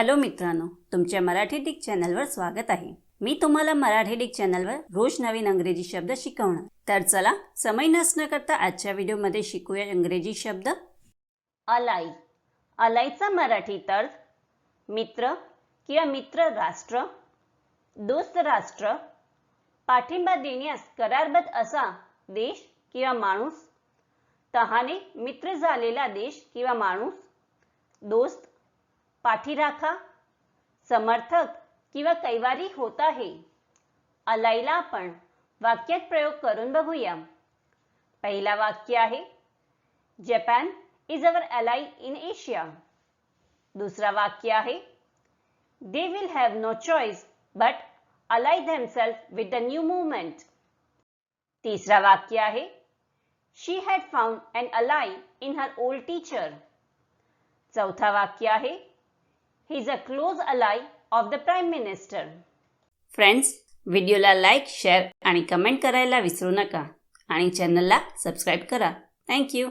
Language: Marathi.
हॅलो मित्रांनो तुमच्या मराठी डिक चॅनलवर स्वागत आहे. मी तुम्हाला मराठी डिक चॅनलवर रोज नवीन अंग्रेजी शब्द शिकवणार. तर चला समय नसणं करता आजच्या व्हिडिओमध्ये शिकूया इंग्रजी शब्द. अलाई. अलाईचा मराठी तर्ज मित्र किंवा मित्र राष्ट्र दोस्त राष्ट्र पाठिंबा देण्यास करारबद्ध असा देश किंवा माणूस तहाने मित्र झालेला देश किंवा माणूस दोस्त पाठीराखा समर्थक किंवा कैवारी होत आहे. अलाईला आपण वाक्यात प्रयोग करून बघूया. पहिला वाक्य आहे Japan is our ally in Asia. दुसरा वाक्य आहे they will have no choice but ally themselves with the new movement तिसरा वाक्य आहे she had found and ally in her old teacher. चौथा वाक्य आहे he is a close ally of the prime minister friends व्हिडिओला लाईक शेअर आणि कमेंट करायला विसरू नका. आणि चॅनलला सबस्क्राईब करा. थँक्यू